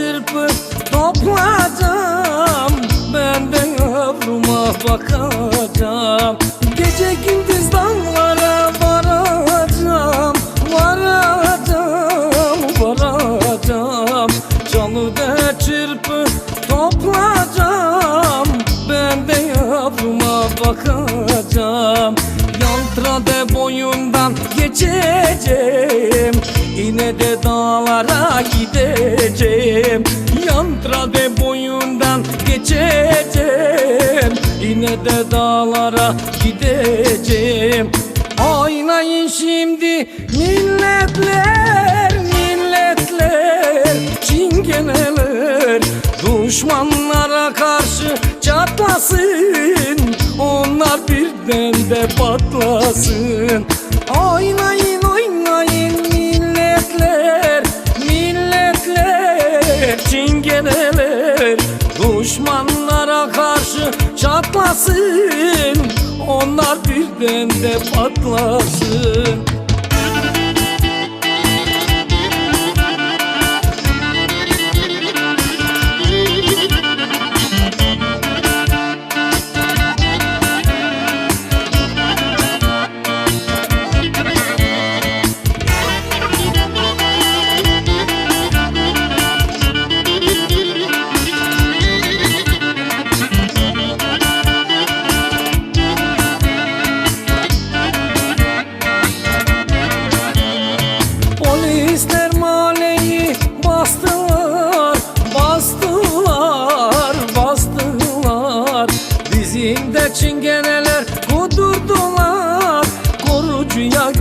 çırpıp topladım. Ben de yavruma bakacağım. Gece gündüz damlara varacağım. Varacağım, varacağım. Canı da çırpıp toplayacağım Ben de yavruma bakacağım. Yantra de boyundan geçeceğim. Yine de dağlara giderim de dağlara gideceğim. Oynayın şimdi milletler milletler. Çingeneler düşmanlara karşı çatlasın. Onlar birden de patlasın. Oynayın çatlasın Onlar birden de patlasın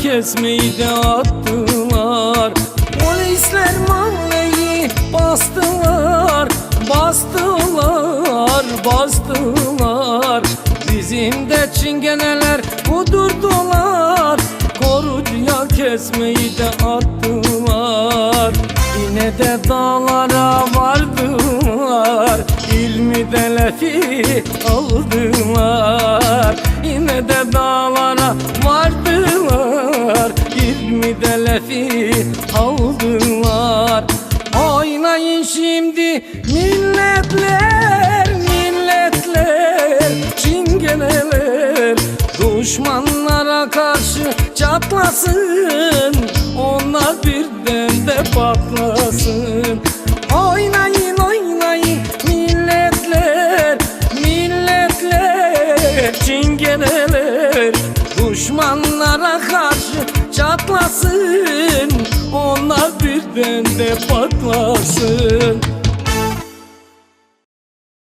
kesmeyi de attılar. Polisler mahalleyi bastılar, bastılar, bastılar. Bizim de çingeneler kudurdular Korucuya kesmeyi de attılar. Yine de dağlara vardılar İlmi de lefi aldılar. Yine de dağlara lefi aldılar. Oynayın şimdi milletler milletler. Çingeneler düşmanlara karşı çatlasın. Onlar birden de patlasın çatlasın Onlar birden de patlasın